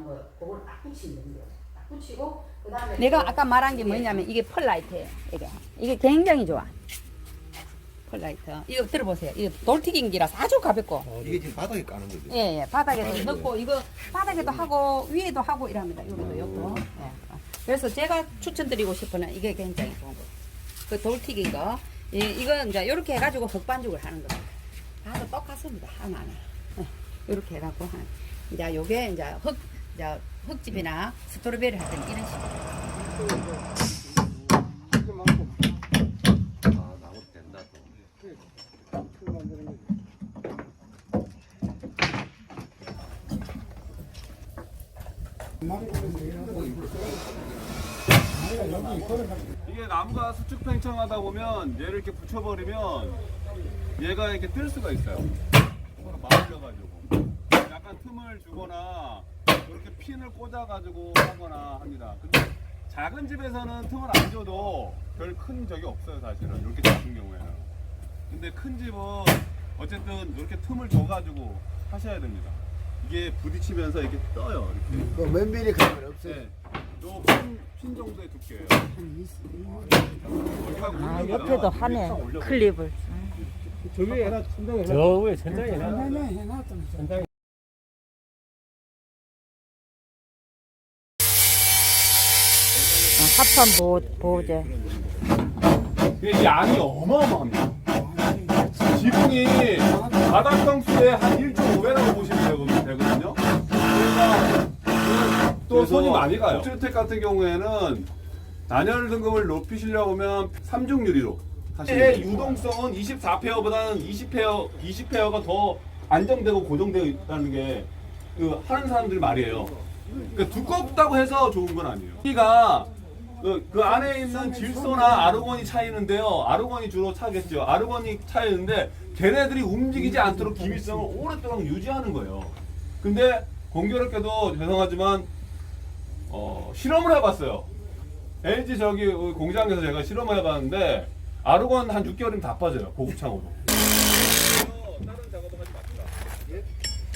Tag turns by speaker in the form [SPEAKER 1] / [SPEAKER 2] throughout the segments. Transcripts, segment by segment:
[SPEAKER 1] 나온 거 그걸 딱 붙이면 돼요. 딱 붙이고 그다음에
[SPEAKER 2] 내가
[SPEAKER 1] 또
[SPEAKER 2] 아까 말한 게
[SPEAKER 1] 예.
[SPEAKER 2] 뭐냐면 이게 펄라이트예요. 이게 이게 굉장히 좋아. 펄라이트. 이거 들어보세요. 이거 돌튀김기라서 아주 가볍고.
[SPEAKER 3] 이게 지금 바닥에 까는 거죠?
[SPEAKER 2] 예, 예. 바닥에도 넣고 이거 바닥에도 하고 위에도 하고 이랍니다. 여기도 요거. 예. 그래서 제가 추천드리고 싶은 건 이게 굉장히 좋은 거. 그 돌튀긴 거. 이 이거 이제 이렇게 해가지고 흑반죽을 하는 겁니다. 다도 똑같습니다. 하나는. 이렇게 해갖고 한. 이제 요게 이제 흑 이제 흑집이나 스트로베리 할 때는 이런 식으로.
[SPEAKER 4] 이게 나무가 수축 팽창하다 보면 얘를 이렇게 붙여버리면 얘가 이렇게 뜰 수가 있어요. 서로 맞물려가지고 약간 틈을 주거나 이렇게 핀을 꽂아가지고 하거나 합니다. 근데 작은 집에서는 틈을 안 줘도 별 큰 적이 없어요 사실은 이렇게 작은 경우에는. 근데 큰 집은 어쨌든 이렇게 틈을 줘가지고 하셔야 됩니다. 이게 부딪히면서 이렇게 떠요. 이렇게.
[SPEAKER 5] 그 면밀히 가면 없어요.
[SPEAKER 4] 네. 요 핀, 핀 정도의 두께예요.
[SPEAKER 6] 아, 옆에도 하네. 클립을.
[SPEAKER 7] 저 위에 천장에 해놨 천장에
[SPEAKER 6] 아, 합판 보호, 보호제.
[SPEAKER 4] 이 양이 어마어마합니다. 지붕이 바닥 평수의 한 1.5배라고 보시면 되거- 되거든요. 그러니까 또 손이 많이 가요. 옥주택 같은 경우에는 단열 등급을 높이시려고 하면 3중 유리로 하시는 유동성은 24페어보다는 20페어, 20페어가 더 안정되고 고정되어 있다는 게 그 하는 사람들 말이에요. 그러니까 두껍다고 해서 좋은 건 아니에요. 여기가 그, 그 안에 있는 질소나 아르곤이 차이는데요. 아르곤이 주로 차겠죠. 아르곤이 차이는데 걔네들이 움직이지 않도록 기밀성을 오랫동안 유지하는 거예요. 근데 공교롭게도 죄송하지만 어, 실험을 해봤어요. LG 저기 공장에서 제가 실험을 해봤는데 아르곤 한 6개월이면 다 빠져요. 고급창으로. 다른 작업을 하지 맙시다.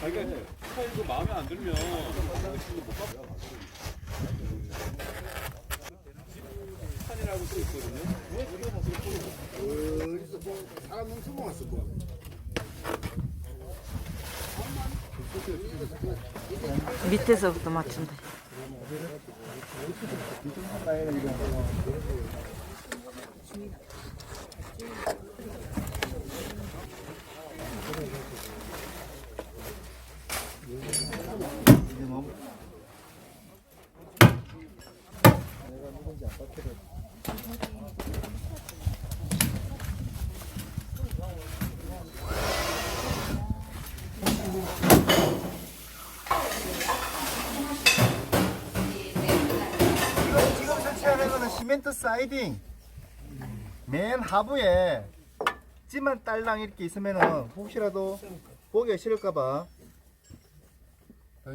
[SPEAKER 4] 자기가 스타일도 마음에 안 들면 판이라고 써 있거든요.
[SPEAKER 5] 어디서 뭐 사람 엄청 모았어 뭐.
[SPEAKER 6] 밑에서부터 맞춘다.
[SPEAKER 8] 지금 설치하는 거는 시멘트 사이딩 맨 하부에 찌만 딸랑 이렇게 있으면은 혹시라도 보기가 싫을까봐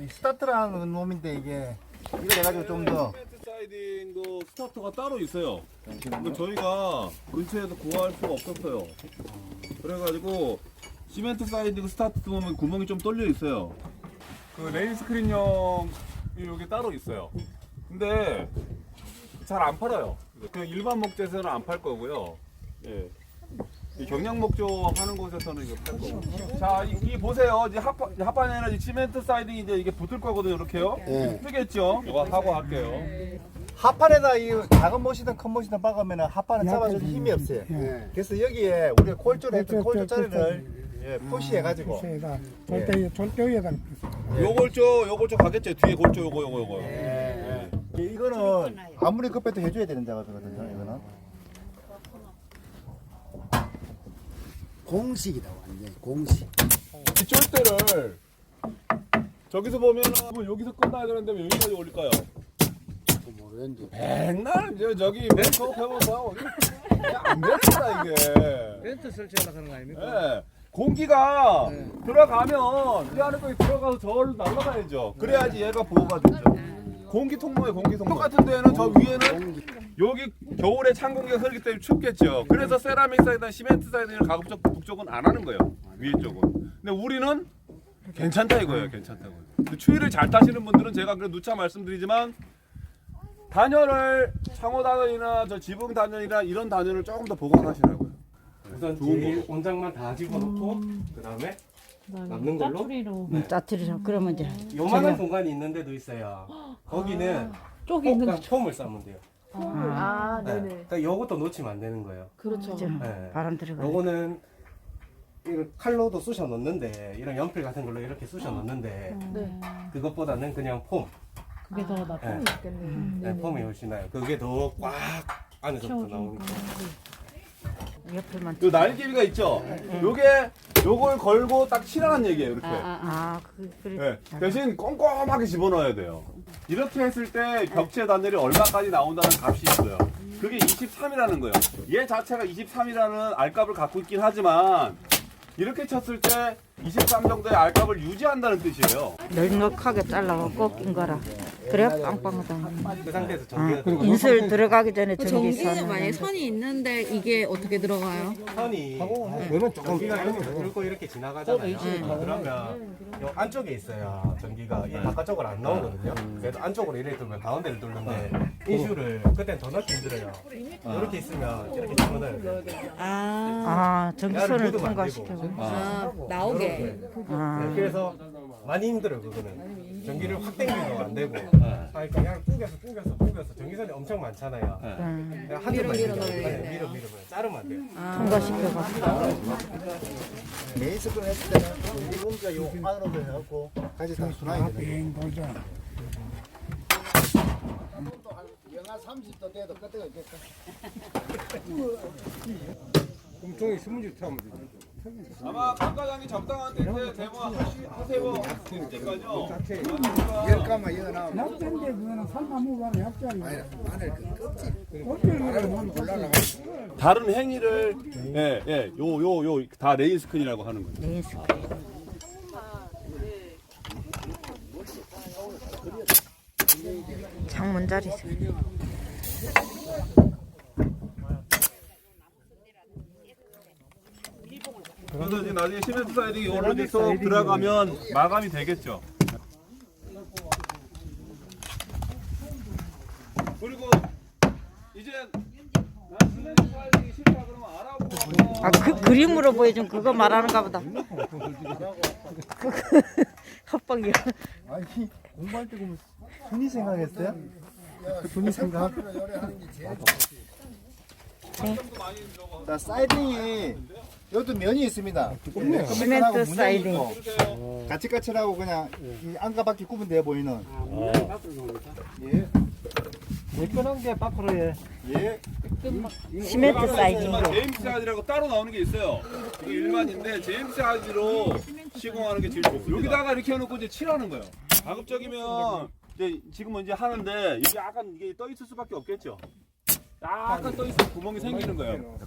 [SPEAKER 8] 스타트라는 놈인데 이게 이거 해가지고 좀더
[SPEAKER 4] 시멘트 사이딩도 스타터가 따로 있어요. 근데 저희가 근처에서 구할 수가 없었어요. 그래가지고 시멘트 사이딩 스타트 보면 구멍이 좀 뚫려 있어요. 그 레일 스크린용 여기 따로 있어요. 근데 잘 안 팔아요. 그 일반 목재에서는 안 팔 거고요. 예. 이 경량 목조 하는 곳에서는 이거 팔 거고. 자, 이, 이 보세요. 이제 합판, 합판에는 이 시멘트 사이딩이 이제 이게 붙을 거거든요. 이렇게요.
[SPEAKER 5] 예.
[SPEAKER 4] 뜨겠죠? 이거 하고 할게요.
[SPEAKER 8] 하판에다 이 작은 못이든 큰 못이든 박으면 하판은 잡아줄 힘이 없어요
[SPEAKER 5] 예.
[SPEAKER 8] 그래서 여기에 우리가 콜조를 했던 콜조 자리를 예, 푸시해가지고
[SPEAKER 7] 절대 절대 위에다
[SPEAKER 4] 요 골조, 요 골조 가겠죠? 뒤에 골조 요거 요거 요거.
[SPEAKER 8] 예, 이거는 아무리 급해도 해줘야 되는 작업이거든요 이거는
[SPEAKER 5] 공식이다 완전 공식.
[SPEAKER 4] 이 쫄대를 저기서 보면은 뭐 여기서 끝나야 되는데 왜 여기까지 올릴까요?
[SPEAKER 5] 그 모르겠는데.
[SPEAKER 4] 맨날 저 저기 맨 처음 해보고 안 됩니다 이게.
[SPEAKER 7] 렌트 설치하려고 하는 거 아닙니까?
[SPEAKER 4] 예. 공기가 들어가면 이 안에 거기 들어가서 저를 날아가야죠. 그래야지 얘가 보호가 되죠. 공기 통로에 공기 통로. 똑같은 데는 저 위에는 여기 겨울에 찬 공기가 흐르기 때문에 춥겠죠. 그래서 세라믹 사이드나 시멘트 사이드는 가급적 북쪽은 안 하는 거예요. 위에 쪽은. 근데 우리는 괜찮다 이거예요. 괜찮다고. 근데 추위를 잘 타시는 분들은 제가 그래 누차 말씀드리지만 단열을 창호 단열이나 저 지붕 단열이나 이런 단열을 조금 더 보강하시라고요.
[SPEAKER 7] 우선
[SPEAKER 4] 좋은
[SPEAKER 7] 제일 온장만 다 집어넣고 그 다음에 남는 걸로
[SPEAKER 6] 음, 짜투리로 그러면 이제
[SPEAKER 7] 요만한 공간이 있는 데도 있어요. 거기는
[SPEAKER 6] 쪽이 있는
[SPEAKER 7] 폼을 싸면 돼요.
[SPEAKER 6] 아,
[SPEAKER 7] 네. 그러니까 요것도 놓치면 안 되는 거예요.
[SPEAKER 6] 그렇죠.
[SPEAKER 7] 네.
[SPEAKER 6] 바람 들어가.
[SPEAKER 7] 요거는 이런 칼로도 쑤셔 넣는데 이런 연필 같은 걸로 이렇게 쑤셔 넣는데 그것보다는 그냥 폼.
[SPEAKER 9] 그게 더 나쁨이
[SPEAKER 7] 네.
[SPEAKER 9] 있겠네요.
[SPEAKER 7] 네, 폼이 훨씬 나요. 그게 더 꽉 안에서부터 나오니까.
[SPEAKER 6] 옆에만.
[SPEAKER 4] 요 날개비가 있죠. 요게 요걸 걸고 딱 치라는 얘기예요. 이렇게.
[SPEAKER 6] 아, 그 그래.
[SPEAKER 4] 네. 대신 꼼꼼하게 집어넣어야 돼요. 이렇게 했을 때 벽체 단열이 얼마까지 나온다는 값이 있어요. 그게 23이라는 거예요. 얘 자체가 23이라는 알값을 갖고 있긴 하지만 이렇게 쳤을 때 23 정도의 알값을 유지한다는 뜻이에요.
[SPEAKER 6] 널넉하게 잘라갖고 낀 거라. 그래야 빵빵하다.
[SPEAKER 7] 그 상태에서
[SPEAKER 6] 아,
[SPEAKER 7] 전기가
[SPEAKER 6] 인술 들어가기 전에
[SPEAKER 2] 그
[SPEAKER 6] 전기
[SPEAKER 2] 전기는
[SPEAKER 6] 선.
[SPEAKER 2] 만약에 선이 있는데 이게 어떻게 들어가요?
[SPEAKER 7] 선이
[SPEAKER 5] 그러면 조금
[SPEAKER 7] 전기가 이렇게 들고 이렇게 지나가잖아요. 그러면 요 안쪽에 있어요. 전기가 이 바깥쪽으로 안 나오거든요. 그래서 안쪽으로 이렇게 돌면 가운데를 돌는데 인슈를 그땐 더 넣기 힘들어요. 이렇게 있으면 이렇게 집어넣어야 돼요.
[SPEAKER 6] 아, 전기선을 통과시켜.
[SPEAKER 2] 아, 나오게.
[SPEAKER 6] 아,
[SPEAKER 7] 네, 그래서 많이 힘들어요 그거는 전기를 확 당기도 안 되고 아, 그러니까 그냥 꾸겨서 꾸겨서 꾸겨서 전기선이 엄청 많잖아요
[SPEAKER 6] 음,
[SPEAKER 7] 그냥 한 개만
[SPEAKER 2] 밀어.
[SPEAKER 7] 밀어 밀어 밀어 자르면 안 돼요
[SPEAKER 6] 통과시켜갖고.
[SPEAKER 8] 메이스권 했을 때는 이 공기가 요 안으로 해갖고 같이 다 순환이 되는.
[SPEAKER 5] 영하 30도 돼도 끄떡 있겠다.
[SPEAKER 7] 엄청이 스무지 타면 되죠
[SPEAKER 4] 아마 강 과장이 적당한 때 대모 하세요. 이제까지요.
[SPEAKER 5] 열감만 이어나.
[SPEAKER 7] 약자인데 그거는 살나무가 약자리
[SPEAKER 5] 아니 마늘 그 껍질.
[SPEAKER 7] 껍질을
[SPEAKER 5] 올라가.
[SPEAKER 4] 다른 행위를 예, 예, 요, 요, 요, 다 레이스크린이라고 하는 거예요.
[SPEAKER 6] 레이스. 창문 자리.
[SPEAKER 4] 그래서 이제 나중에 시멘트 사이딩이 오로지 쏙 들어가면 마감이 되겠죠. 그리고 이제 난 시멘트 사이딩이 싫다 그러면 알아보고
[SPEAKER 6] 아, 그 그림으로 보여준 그거 말하는가 보다. 그, 헛방이야.
[SPEAKER 8] 아니 공부할 때 보면 순위 생각했어요? 순위 생각. 자 사이딩이 여기도 면이 있습니다.
[SPEAKER 6] 시멘트 사이딩.
[SPEAKER 8] 가치가치라고 그냥 이 안가밖에 구분되어 보이는. 예.
[SPEAKER 7] 매끈한 게 밖으로 해
[SPEAKER 8] 예.
[SPEAKER 6] 시멘트 사이딩.
[SPEAKER 4] 제임스 하지라고 따로 나오는 게 있어요. 이거 일반인데 제임스 하지로 시공하는 게 제일 좋고 여기다가 이렇게 해놓고 이제 칠하는 거예요. 가급적이면 이제 지금은 이제 하는데 이게 약간 이게 떠 있을 수밖에 없겠죠. 약간 떠 있으면 구멍이 생기는 거예요.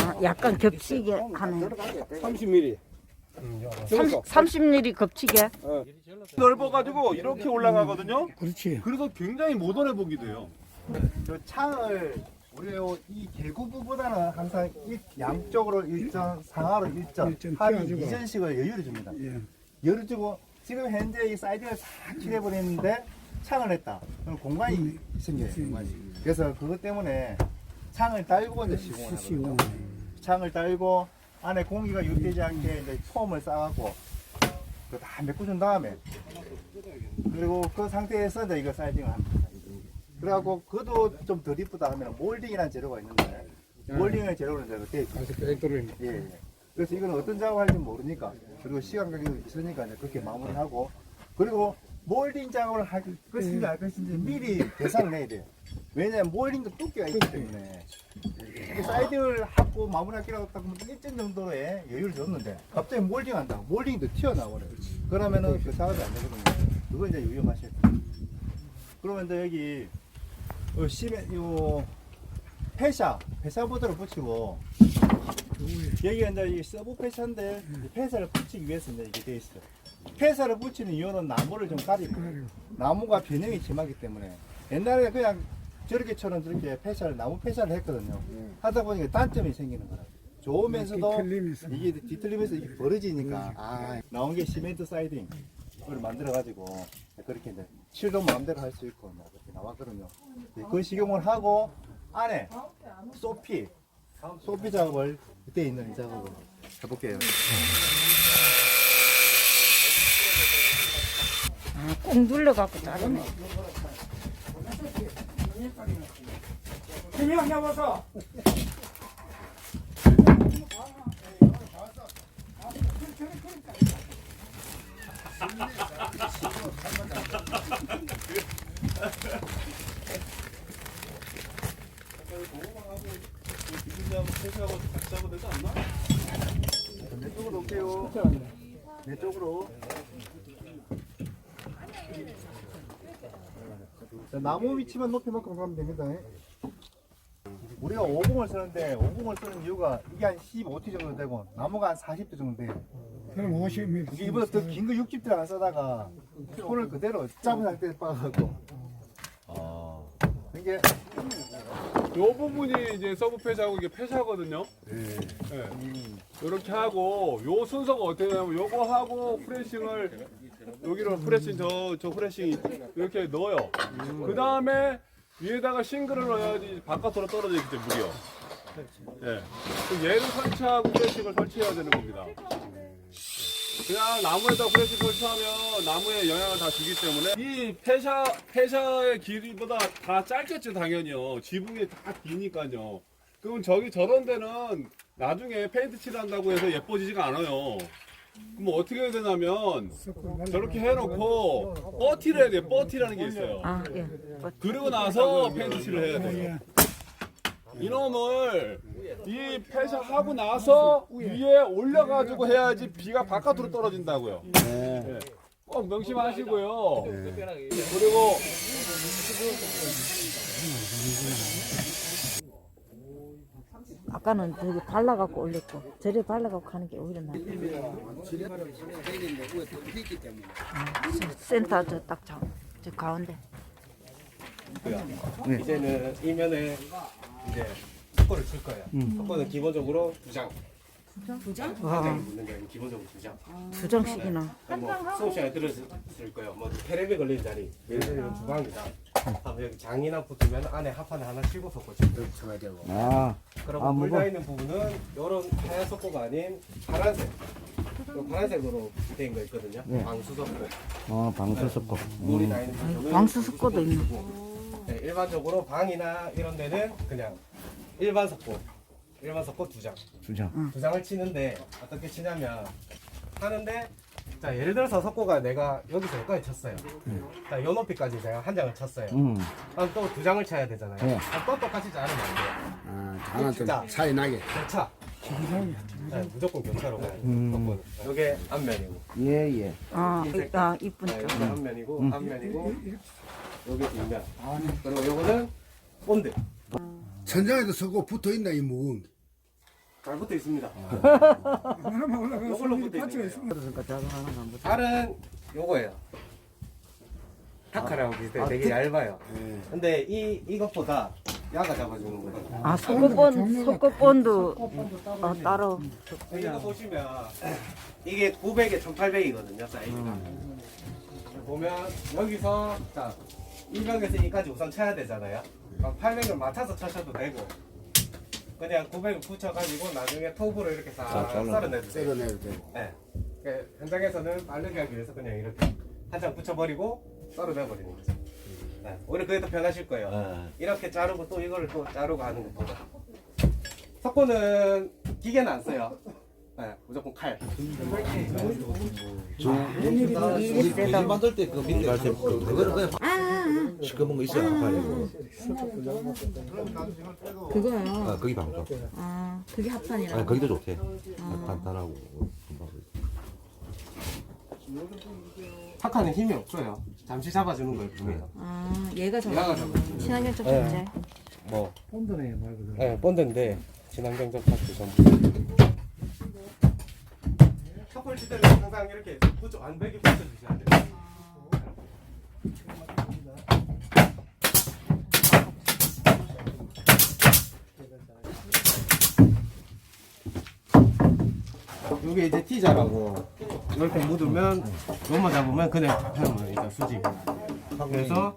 [SPEAKER 6] 아, 약간 겹치게 하네.
[SPEAKER 7] 30mm
[SPEAKER 6] 30, 30mm 겹치게.
[SPEAKER 4] 넓어가지고 이렇게 올라가거든요.
[SPEAKER 5] 그렇지.
[SPEAKER 4] 그래서 굉장히 모던해 보기도 해요.
[SPEAKER 8] 저 창을 우리 요- 이 개구부보다는 항상 이 양쪽으로 일정, 상하로 일정,
[SPEAKER 5] 일정
[SPEAKER 8] 합이. 이전식을 여유를 줍니다.
[SPEAKER 5] 예.
[SPEAKER 8] 열을 주고 지금 현재 이 사이드를 싹 칠해버리는데 창을 했다. 그럼 공간이 생겨요. 공간이. 그래서 그것 때문에 창을 달고 이제 시공을 하거든요. 창을 달고 안에 공기가 유입되지 않게 이제 폼을 쌓아갖고 그다 메꿔준 다음에 그리고 그 상태에서 이제 이거 사이딩을 합니다. 그래갖고 그것도 좀 덜 이쁘다 하면 몰딩이라는 재료가 있는데 몰딩의 재료는 제가 되어 있습니다. 예, 예. 그래서 이건 어떤 작업을 할지 모르니까 그리고 시간 가격이 있으니까 이제 그렇게 마무리하고 그리고 몰딩 작업을 할 것인지 할 것인지 미리 계산을 해야 돼요. 왜냐하면 몰딩도 두께가 있기 때문에 이게 사이드를 하고 마무리하기라고 딱 하면 정도의 여유를 줬는데 갑자기 몰딩 한다고 몰딩도 튀어나와요. 그러면은 그 작업이 안 되거든요. 그거 이제 위험하셔야 돼요. 그러면 이제 여기 어, 심해 요 폐샤 폐샤보드를 붙이고 여기가 이제 이 서브 폐샤인데 이 폐사를 붙이기 위해서 이제 이게 돼 있어요. 폐사를 붙이는 이유는 나무를 좀 가리고 나무가 변형이 심하기 때문에 옛날에 그냥 저렇게처럼 저렇게 폐사를 나무 폐사를 했거든요. 하다 보니까 단점이 생기는 거라. 좋으면서도
[SPEAKER 5] 있어.
[SPEAKER 8] 이게 뒤틀리면서 이게 벌어지니까
[SPEAKER 5] 아,
[SPEAKER 8] 나온 게 시멘트 사이딩 을 만들어 가지고 그렇게 이제 칠도 마음대로 할 수 있고 뭐 그렇게 나왔거든요. 그 식용을 하고 안에 소피 소피 작업을 그때 있는 이 작업을 해볼게요.
[SPEAKER 6] 아, 꼭 눌러갖고 자르네.
[SPEAKER 4] 회사하고 같이 하고 되지 않나?
[SPEAKER 8] 내 쪽으로 올게요. 내 쪽으로. 자, 나무 위치만 높이만큼 가면 됩니다. 우리가 50을 쓰는데 50을 쓰는 이유가 이게 한 15T 정도 되고 나무가 한 40대 정도 돼요.
[SPEAKER 5] 그럼 50m.
[SPEAKER 8] 이게 이보다 더 긴 거 60대를 안 쓰다가 손을 그대로 잡은 상태에서 빠가고
[SPEAKER 3] 아.
[SPEAKER 8] 이게
[SPEAKER 4] 요 부분이 이제 서브 폐사하고 이게 폐사거든요. 네. 이렇게 하고 요 순서가 어떻게 되냐면 요거 하고 프레싱을 여기로 프레싱 저저 프레싱 이렇게 넣어요. 그 다음에 위에다가 싱글을 넣어야지 바깥으로 떨어지기 때문에 물이요. 예. 그럼 얘를 설치하고 프레싱을 설치해야 되는 겁니다. 그냥 나무에다 프레싱 설치하면 나무에 영향을 다 주기 때문에 이 폐샤 폐샤의 길이보다 다 짧겠죠 당연히요. 지붕이 다 기니까요. 그럼 저기 저런 데는 나중에 페인트 칠한다고 해서 예뻐지지가 않아요. 그럼 어떻게 해야 되냐면 저렇게 해놓고 뻐티를 해야 돼요. 뻐티라는 게 있어요.
[SPEAKER 6] 아, 예.
[SPEAKER 4] 그리고 나서 페인트 칠을 해야 돼요. 이놈을 이 폐샤하고 나서 위에 올려가지고 해야지 비가 바깥으로 떨어진다고요. 네. 꼭 명심하시고요. 그리고
[SPEAKER 6] 아까는 저기 발라갖고 올렸고, 저래 발라갖고 하는 게 오히려 나아. 센터 저딱 저, 저 가운데.
[SPEAKER 7] 이제는 이면에 이제 석고를 칠 거예요. 석고는 기본적으로 두 장. 두 장? 한 장이 붙는 게 아니고 기본적으로 두 장.
[SPEAKER 6] 두 장씩이나.
[SPEAKER 7] 뭐 수업 시간에 들었을 거예요. 뭐 테레비 걸리는 자리, 예를 들면 주방이다. 하면 여기 장이나 붙으면 안에 합판을 하나 칠고 석고 칠고.
[SPEAKER 8] 아,
[SPEAKER 7] 그리고
[SPEAKER 8] 아,
[SPEAKER 7] 물
[SPEAKER 8] 뭐가-
[SPEAKER 7] 나 있는 부분은 이런 하얀 석고가 아닌 파란색. 요 파란색으로 된 거 있거든요. 방수 석고.
[SPEAKER 8] 어 방수 섞고.
[SPEAKER 7] 물이 나 있는 부분은
[SPEAKER 6] 방수 석고도 있네.
[SPEAKER 7] 네, 일반적으로 방이나 이런 데는 그냥 일반 석고, 일반 석고 두 장,
[SPEAKER 8] 두 장.
[SPEAKER 7] 두 장을 치는데 어떻게 치냐면 하는데 자 예를 들어서 석고가 내가 여기서 여기까지 쳤어요. 자, 요 높이까지 제가 한 장을 쳤어요.
[SPEAKER 5] 음.
[SPEAKER 7] 그럼 또 두 장을 쳐야 되잖아요.
[SPEAKER 5] 네.
[SPEAKER 7] 그럼 또 똑같이 자르면 안 돼요.
[SPEAKER 5] 아, 하나 좀
[SPEAKER 7] 자.
[SPEAKER 5] 차이 나게.
[SPEAKER 7] 교차. 네, 무조건 교차로 가요. 석고는. 요게 앞면이고,
[SPEAKER 5] 예, 예.
[SPEAKER 6] 아, 아 이쁜
[SPEAKER 7] 네,
[SPEAKER 6] 쪽.
[SPEAKER 7] 요게 앞면이고, 앞면이고, 요게 뒷면. 그리고 요거는 본드.
[SPEAKER 5] 천장에도 서고 붙어 있나 이 무거운.
[SPEAKER 7] 잘 붙어 있습니다.
[SPEAKER 5] 올라가서
[SPEAKER 7] 요걸로 붙어 있는 거예요. 발은 요거예요. 타카랑 비슷해. 되게 얇아요. 근데 이 이것보다 야가 잡아주는 거예요.
[SPEAKER 6] 아, 속고본, 속고본도 어, 따로.
[SPEAKER 7] 여기도 보시면 이게 900에 1800이거든요 사이즈가. 보면 여기서 자 이벽에서 이까지 우선 쳐야 되잖아요. 그럼 800을 맞춰서 쳐셔도 되고 그냥 900을 붙여가지고 나중에 톱으로 이렇게 싹 썰어내도 돼요.
[SPEAKER 5] 썰어내도 되고.
[SPEAKER 7] 네. 그 현장에서는 빠르게 하기 위해서 그냥 이렇게 한 장 붙여버리고 썰어내 버리는 거죠. 네. 오히려 그게 더 편하실 거예요.
[SPEAKER 3] 네.
[SPEAKER 7] 이렇게 자르고 또 이거를 또 자르고 하는 것보다. 석고는 기계는 안 써요. 네, 무조건 칼.
[SPEAKER 6] 이게 세다.
[SPEAKER 3] 만들 때 그 밑에 그 그거를 그냥 시커먼 거 있어요. 아파요.
[SPEAKER 6] 그거요.
[SPEAKER 3] 아, 거기 방송.
[SPEAKER 6] 아, 그게 합판이라.
[SPEAKER 3] 아, 거기도 좋대. 간단하고 금방.
[SPEAKER 7] 타카는 힘이 없어요. 잠시 잡아주는 거일 뿐이에요.
[SPEAKER 6] 아, 얘가 저
[SPEAKER 7] 야가 잡아주는 거.
[SPEAKER 6] 친환경 쪽 전제.
[SPEAKER 7] 뭐,
[SPEAKER 5] 본드네 말 그대로.
[SPEAKER 7] 네, 본드인데 친환경 접착제 전부. 항상 이렇게 붙여 완벽히 붙여주셔야 돼요. 요게 이제 티자라고. 이렇게 묻으면 요만 잡으면 그냥 펴는 일단 수직. 그래서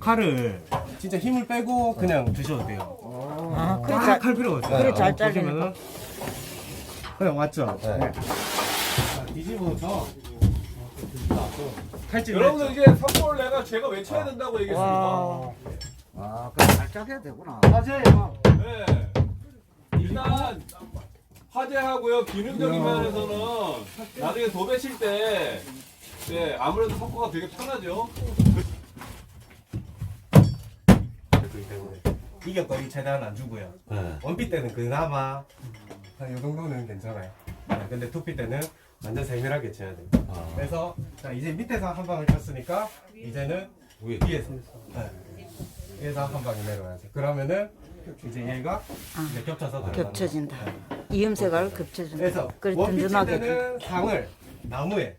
[SPEAKER 7] 칼을 진짜 힘을 빼고 그냥 드셔도 돼요.
[SPEAKER 6] 아, 그래
[SPEAKER 7] 필요 없어요.
[SPEAKER 6] 그래, 잘
[SPEAKER 7] 잘리니까. 그냥 왔죠?
[SPEAKER 3] 네.
[SPEAKER 7] 네. 뒤집어서 칼질.
[SPEAKER 4] 여러분들 이게 석골 내가 제가 외쳐야 된다고 얘기했습니다.
[SPEAKER 5] 아, 그럼 살짝 해야 되구나.
[SPEAKER 7] 맞아요.
[SPEAKER 4] 네. 일단 화재하고요 기능적인 면에서는 나중에 도배 칠때 네, 아무래도 석고가 되게 편하죠.
[SPEAKER 7] 그렇기 때문에 이격거리 최대한 안 주고요.
[SPEAKER 3] 네.
[SPEAKER 7] 원피 때는 그나마 한 이 정도는 괜찮아요. 네, 근데 투피 때는 완전 세밀하게 쳐야 돼요.
[SPEAKER 3] 아.
[SPEAKER 7] 그래서 자 이제 밑에서 한 방을 쳤으니까 이제는
[SPEAKER 3] 위에
[SPEAKER 7] 위에서 네. 위에서 한 방이 내려와야죠. 그러면은 이제 얘가 이제 겹쳐서 들어가는
[SPEAKER 6] 겹쳐진다.
[SPEAKER 7] 네.
[SPEAKER 6] 이음새가 겹쳐진다.
[SPEAKER 7] 그래서 원피 칠
[SPEAKER 6] 든든하게.
[SPEAKER 7] 때는 상을 나무에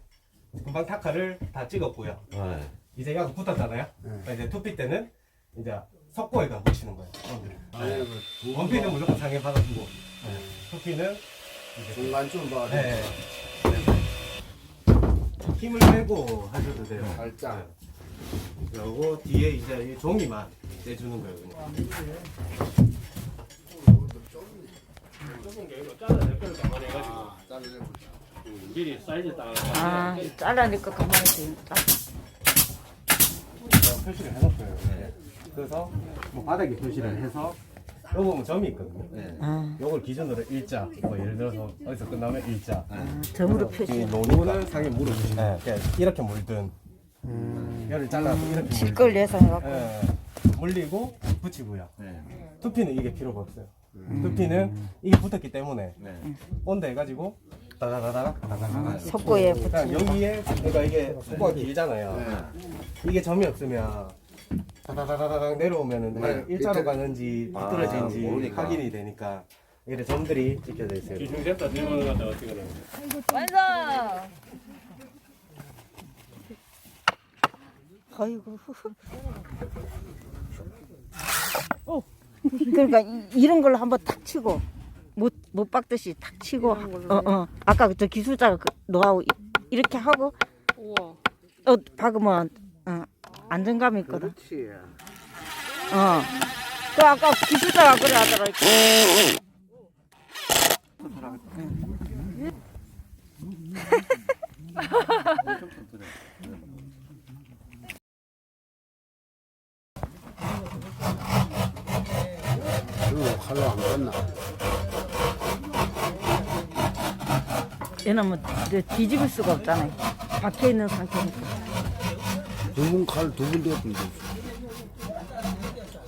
[SPEAKER 7] 금방 타카를 다 찍었고요.
[SPEAKER 3] 네.
[SPEAKER 7] 이제 얘가 붙었잖아요. 그러니까 이제 투피 때는 이제 석고에가 붙이는 거예요. 네. 원피는 무조건 상에 받아주고 네. 투피는 이제
[SPEAKER 5] 중간쯤 봐.
[SPEAKER 7] 네. 힘을 빼고 하셔도 돼요.
[SPEAKER 5] 살짝.
[SPEAKER 7] 네. 그리고 뒤에 이제 이 종이만 떼주는 거예요. 그냥.
[SPEAKER 6] 아, 잘라니까 가만히 있다.
[SPEAKER 7] 제가 표시를 해놓고요. 네. 그래서 뭐 바닥에 표시를 해서 요거 보면 점이 있거든요.
[SPEAKER 6] 아,
[SPEAKER 7] 요걸 기준으로 일자, 뭐 예를 들어서 어디서 끝나면 일자.
[SPEAKER 6] 아, 점으로 표시.
[SPEAKER 7] 노는 상에 물어주시면 네. 이렇게 물든 열을 잘라서 이렇게 물든
[SPEAKER 6] 질걸 예상해갖고.
[SPEAKER 7] 예, 물리고 붙이고요. 투피는 이게 필요가 없어요. 투피는 이게 붙었기 때문에 온다 해가지고 다다다다닥 다다다닥
[SPEAKER 6] 석고에 거.
[SPEAKER 7] 여기에 그러니까 이게 속도가 길잖아요. 이게 점이 없으면 다다다다닥 내려오면은
[SPEAKER 5] 네,
[SPEAKER 7] 일자로
[SPEAKER 5] 밑에-
[SPEAKER 7] 가는지
[SPEAKER 3] 아,
[SPEAKER 7] 삐뚤어진지
[SPEAKER 3] 모르니까.
[SPEAKER 7] 확인이 되니까 이게 점들이 찍혀져 있어요.
[SPEAKER 4] 기중센터 들어오는 건데 어떻게 그래?
[SPEAKER 6] 완성! 아이고. 그러니까 이, 이런 걸로 한번 탁 치고 못, 못 박듯이 탁 치고 어, 어. 아까 저 기술자가 그 노하우 이- 이렇게 하고 어 박으면 어, 안정감이 있거든
[SPEAKER 5] 그렇지.
[SPEAKER 6] 어. 그 아까 기술자가 그래 하더라
[SPEAKER 5] 그리고 칼로 안 끝나.
[SPEAKER 6] 얘는 뭐 뒤- 뒤집을 수가 없잖아요 박혀 있는 상태니까
[SPEAKER 5] 두분 칼두분 됐던데.